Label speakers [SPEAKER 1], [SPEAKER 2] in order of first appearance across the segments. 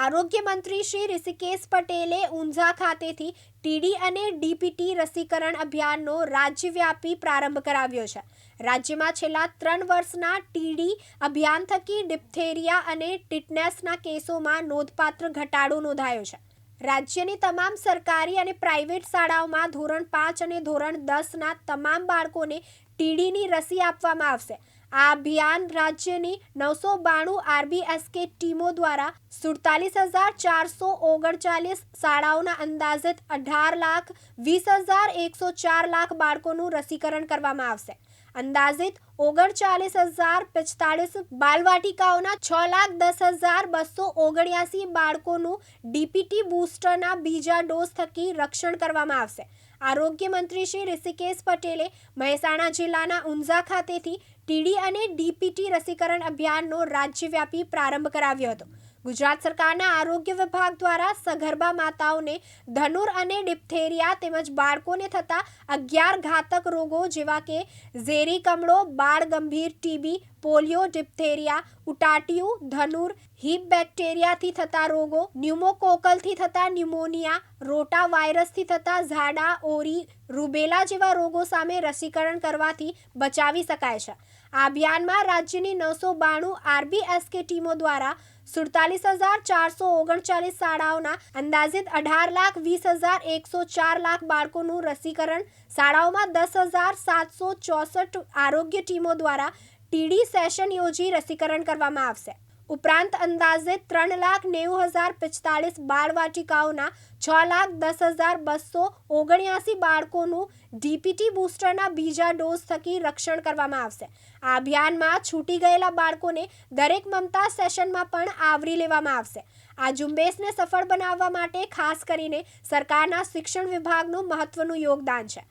[SPEAKER 1] આરોગ્ય મંત્રી શ્રી ઋષિકેશ પટેલે ઊંઝા ખાતેથી ટીડી અને ડીપીટી રસીકરણ અભિયાનનો રાજ્યવ્યાપી પ્રારંભ કરાવ્યો છે. રાજ્યમાં છેલ્લા ત્રણ વર્ષના ટીડી અભિયાન થકી ડિપ્થેરિયા અને ટીટનેસના કેસોમાં નોંધપાત્ર ઘટાડો નોંધાયો છે. રાજ્યની તમામ સરકારી અને પ્રાઇવેટ શાળાઓમાં ધોરણ પાંચ અને ધોરણ દસના તમામ બાળકોને ટીડીની રસી આપવામાં આવશે. આ અભિયાન રાજ્યની નવસો બાણું આરબીએસકે ટીમો દ્વારા સુડતાલીસ હજાર ચારસો ઓગણચાલીસ શાળાઓના અંદાજિત અઢાર લાખ વીસ હજાર એકસો ચાર લાખ બાળકોનું રસીકરણ કરવામાં આવશે. અંદાજિત ઓગણચાલીસ હજાર પિસ્તાળીસ બાલવાટિકાઓના છ લાખ દસ હજાર બસો ઓગણ્યાસી બાળકોનું ડીપીટી બૂસ્ટરના બીજા ડોઝ થકી રક્ષણ કરવામાં આવશે. આરોગ્ય મંત્રી શ્રી ઋષિકેશ પટેલે મહેસાણા જિલ્લાના ઊંઝા ખાતેથી ટીડી અને ડીપીટી રસીકરણ અભિયાનનો રાજ્યવ્યાપી પ્રારંભ કરાવ્યો હતો. ગુજરાત સરકારના આરોગ્ય વિભાગ દ્વારા સગર્ભા માતાઓને ધનુર અને ડિપ્થેરિયા તેમજ બાળકોને થતા અગિયાર ઘાતક રોગો જેવા કે ઝેરી કમળો, બાળ ગંભીર ટીબી, પોલિયો, ડિપ્થેરિયા, ઉટાટિયું, ધનુર, હિપ બેક્ટેરિયાથી થતા રોગો, ન્યુમોકોકલથી થતા ન્યુમોનિયા, રોટા વાયરસથી થતા ઝાડા, ઓરી, રૂબેલા જેવા રોગો સામે રસીકરણ કરવાથી બચાવી શકાય છે. આ અભિયાનમાં રાજ્યની નવસો બાણું આરબીએસકે ટીમો દ્વારા સુડતાલીસ હજાર ચારસો ઓગણચાલીસ શાળાઓના અંદાજિત અઢાર લાખ વીસ હજાર એકસો ચાર લાખ બાળકોનું રસીકરણ. શાળાઓમાં દસ હજાર સાતસો ચોસઠ આરોગ્ય ટીમો દ્વારા ટીડી સેશન યોજી રસીકરણ કરવામાં આવશે. ઉપરાંત અંદાજે ત્રણ લાખ નેવું હજાર પિસ્તાળીસ બાળવાટિકાઓના છ લાખ દસ હજાર બસો ઓગણ્યાસી બાળકોનું ડીપીટી બૂસ્ટરના બીજા ડોઝ થકી રક્ષણ કરવામાં આવશે. આ અભિયાનમાં છૂટી ગયેલા બાળકોને દરેક મમતા સેશનમાં પણ આવરી લેવામાં આવશે. આ ઝુંબેશને સફળ બનાવવા માટે ખાસ કરીને સરકારના શિક્ષણ વિભાગનું મહત્વનું યોગદાન છે.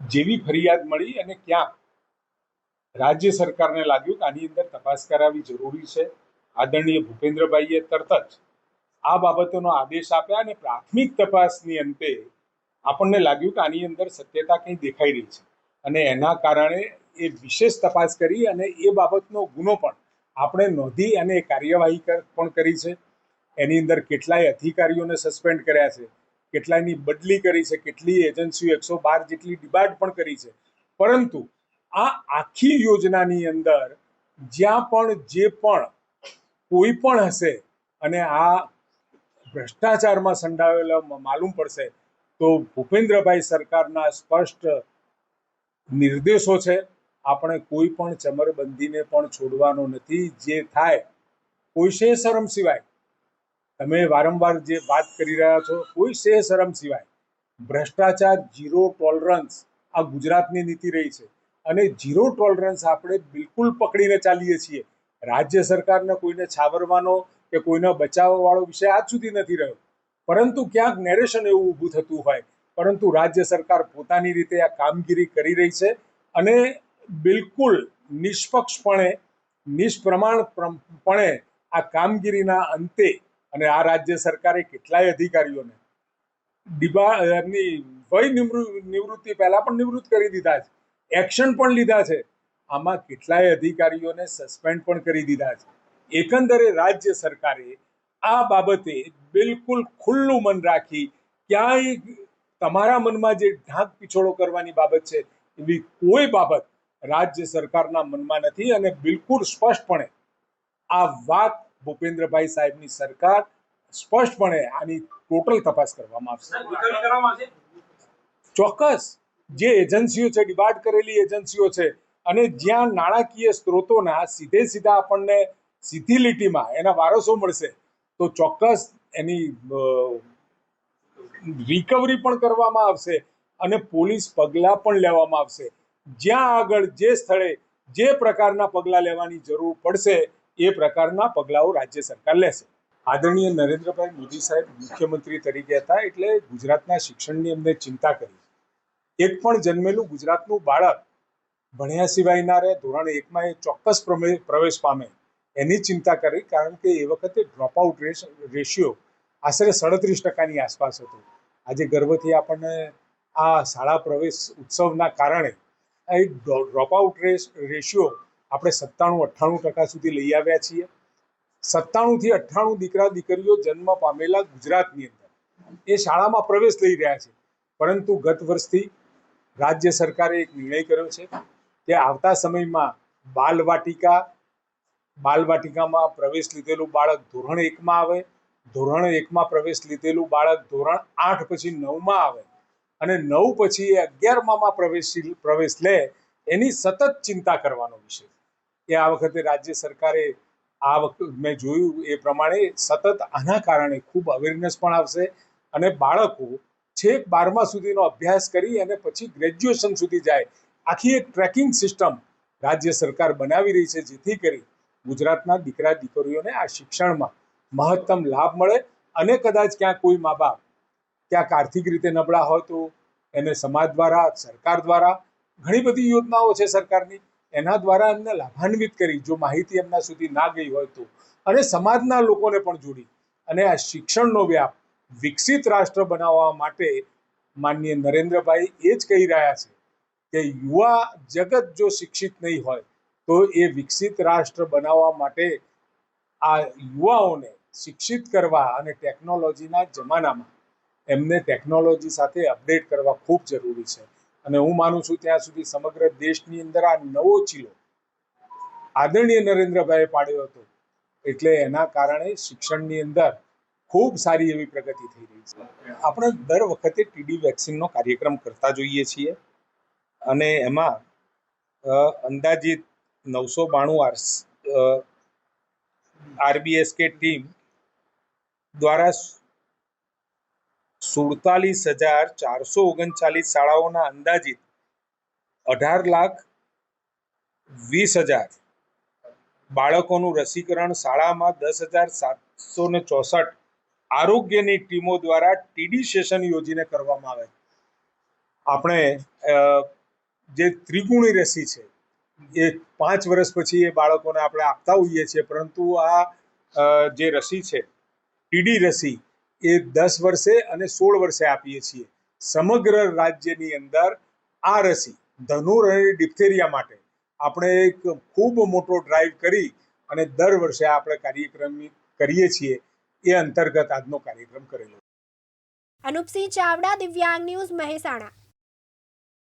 [SPEAKER 2] જેવી ફરિયાદ મળી અને ક્યાંક રાજ્ય સરકારને લાગ્યું કે આની અંદર તપાસ કરાવવી જરૂરી છે. આદરણીય ભૂપેન્દ્રભાઈએ તરત જ આ બાબતોનો આદેશ આપ્યા અને પ્રાથમિક તપાસની અંતે આપણને લાગ્યું કે આની અંદર સત્યતા કંઈ દેખાઈ રહી છે. અને એના કારણે એ વિશેષ તપાસ કરી અને એ બાબતનો ગુનો પણ આપણે નોંધી અને કાર્યવાહી પણ કરી છે. એની અંદર કેટલાય અધિકારીઓને સસ્પેન્ડ કર્યા છે. કેટલાયની બદલી કરી છે. કેટલી એજન્સીઓ એકસો બાર જેટલી ડિબાર્ડ પણ કરી છે. પરંતુ આ આખી યોજનાની અંદર જ્યાં પણ જે પણ કોઈ પણ હશે અને આ ભ્રષ્ટાચારમાં સંડાવેલા માલુમ પડશે, તો ભૂપેન્દ્રભાઈ સરકારના સ્પષ્ટ નિર્દેશો છે, આપણે કોઈ પણ ચમરબંધીને પણ છોડવાનો નથી, જે થાય, કોઈ શે શરમ સિવાય. તમે વારંવાર જે વાત કરી રહ્યા છો, કોઈ શે શરમ સિવાય. ભ્રષ્ટાચાર જીરો ટોલરન્સ આ ગુજરાતની નીતિ રહી છે. અને જીરો ટોલરન્સ આપણે બિલકુલ પકડીને ચાલીએ છીએ. રાજ્ય સરકારને કોઈને છાવરવાનો કે કોઈને બચાવવા વાળો વિષય આજ સુધી નથી રહ્યો. પરંતુ ક્યાંક નેરેશન એવું ઊભું થતું હોય. પરંતુ રાજ્ય સરકાર પોતાની રીતે આ કામગીરી કરી રહી છે અને બિલકુલ નિષ્પક્ષપણે, નિષ્પ્રમાણપણે આ કામગીરીના અંતે અને આ રાજ્ય સરકારે કેટલાય અધિકારીઓને ડિબા, એમની વય નિવૃ- નિવૃત્તિ પહેલા પણ નિવૃત્ત કરી દીધા છે. એક્શન પણ લીધા છે. આમાં કેટલાય અધિકારીઓને સસ્પેન્ડ પણ કરી દીધા છે. એકંદરે રાજ્ય સરકારે આ બાબતે બિલકુલ ખુલ્લું મન રાખી ક્યાંય તમારા મનમાં જે ઢાંક પીછોડો કરવાની બાબત છે એવી કોઈ બાબત રાજ્ય સરકારના મનમાં નથી અને બિલકુલ સ્પષ્ટપણે આ વાત ભૂપેન્દ્રભાઈ સાહેબની સરકાર સ્પષ્ટપણે આની ટોટલ તપાસ કરવામાં આવશે. ચોક્કસ. જે એજન્સીઓ છે ડિવાઇડ કરેલી એજન્સીઓ છે, અને જ્યાં નાણાકીય સ્ત્રોતોના સીધે સીધા આપણને સીધી લીટીમાં એના વારસો મળશે, તો ચોક્કસ એની રિકવરી પણ કરવામાં આવશે અને પોલીસ પગલાં પણ લેવામાં આવશે. જ્યાં આગળ જે સ્થળે જે પ્રકારના પગલાં લેવાની જરૂર પડશે, એ પ્રકારના પગલાઓ રાજ્ય સરકાર લેશે. આદરણીય નરેન્દ્રભાઈ મોદી સાહેબ મુખ્યમંત્રી તરીકે હતા એટલે ગુજરાતના શિક્ષણની એમને ચિંતા કરી. એક પણ જન્મેલું ગુજરાતનું બાળક ભણ્યા સિવાય ના રહે, ધોરણ એકમાં એ ચોક્કસ પ્રવેશ પામે, એની ચિંતા કરી કારણ કે એ વખતે ડ્રોપ આઉટ રેશિયો આશરે સાડત્રીસ ટકાની આસપાસ હતો. આજે ગર્વથી આપણને આ શાળા પ્રવેશ ઉત્સવના કારણે એક ડ્રોપ આઉટ રેશિયો આપણે સત્તાણું, અઠ્ઠાણું ટકા સુધી લઈ આવ્યા છીએ. સત્તાણુંથી અઠ્ઠાણું દીકરા, દીકરીઓ જન્મ પામેલા ગુજરાતની અંદર. એ શાળામાં પ્રવેશ લઈ રહ્યા છે. પરંતુ ગત વર્ષથી રાજ્ય સરકારે એક નિર્ણય કર્યો છે કે આવતા સમયમાં બાલવાટિકા, બાલવાટિકામાં પ્રવેશ લીધેલું બાળક ધોરણ એકમાં આવે, ધોરણ એકમાં પ્રવેશ લીધેલું બાળક ધોરણ આઠ પછી નવમાં આવે અને નવ પછી એ અગિયારમાં પ્રવેશ પ્રવેશ લે, એની સતત ચિંતા કરવાનો વિષય. એ આ વખતે રાજ્ય સરકારે આ વખતે મેં જોયું એ પ્રમાણે સતત આના કારણે ખૂબ અવેરનેસ પણ આવશે અને બાળકો છેક બારમા સુધીનો અભ્યાસ કરી અને પછી ગ્રેજ્યુએશન સુધી જાય. આખી એક ટ્રેકિંગ સિસ્ટમ રાજ્ય સરકાર બનાવી રહી છે જેથી કરી ગુજરાતના દીકરા દીકરીઓને આ શિક્ષણમાં મહત્તમ લાભ મળે અને કદાચ ક્યાં કોઈ મા બાપ ક્યાંક આર્થિક રીતે નબળા હોય તો એને સમાજ દ્વારા, સરકાર દ્વારા ઘણી બધી યોજનાઓ છે સરકારની. એના દ્વારા એમને લાભાન્વિત કરી જો માહિતી એમના સુધી ના ગઈ હોય તો. અને સમાજના લોકોને પણ જોડી. અને આ શિક્ષણનો વ્યાપ વિકસિત રાષ્ટ્ર બનાવવા માટે માનનીય નરેન્દ્રભાઈ એ જ કહી રહ્યા છે કે યુવા જગત જો શિક્ષિત નહીં હોય, તો એ વિકસિત રાષ્ટ્ર બનાવવા માટે આ યુવાઓને શિક્ષિત કરવા અને ટેકનોલોજીના જમાનામાં એમને ટેકનોલોજી સાથે અપડેટ કરવા ખૂબ જરૂરી છે. અને હું માનું છું ત્યાં સુધી સમગ્ર દેશની અંદર આ નવો ચીલો આદરણીય નરેન્દ્રભાઈએ પાડ્યો હતો. એટલે એના કારણે શિક્ષણની અંદર ખૂબ સારી એવી પ્રગતિ થઈ રહી છે. આપણે દર વખતે ટીડી વેક્સિનનો કાર્યક્રમ કરતા જોઈએ છીએ. અને એમાં અંદાજિત નવસો બાણું આર્સ આરબીએસકે ટીમ દ્વારા સુડતાલીસ હજાર ચારસો ઓગણચાલીસ શાળાઓના અંદાજિત અઢાર લાખ વીસ હજાર બાળકોનું રસીકરણ શાળામાં દસ હજાર સાતસો ને ચોસઠ આરોગ્યની ટીમો દ્વારા ટીડી સેશન યોજીને કરવામાં આવે. આપણે જે ત્રિગુણી રસી છે, એ પાંચ વર્ષ પછી એ બાળકોને આપણે આપતા હોઈએ છીએ, પરંતુ આ જે રસી છે, ટીડી રસી, એ દસ વર્ષે અને સોળ વર્ષે આપીએ છીએ. સમગ્ર રાજ્યની અંદર આ રસી, ધનુર અને ડિપ્થેરિયા માટે આપણે એક ખૂબ મોટો ડ્રાઈવ કરી અને દર વર્ષે આપણે કાર્યક્રમ કરીએ છીએ. એ અંતર્ગત આજનો કાર્યક્રમ કરેલો.
[SPEAKER 1] અનુપસિંહ ચાવડા દિવ્યાંગ ન્યૂઝ મહેસાણા.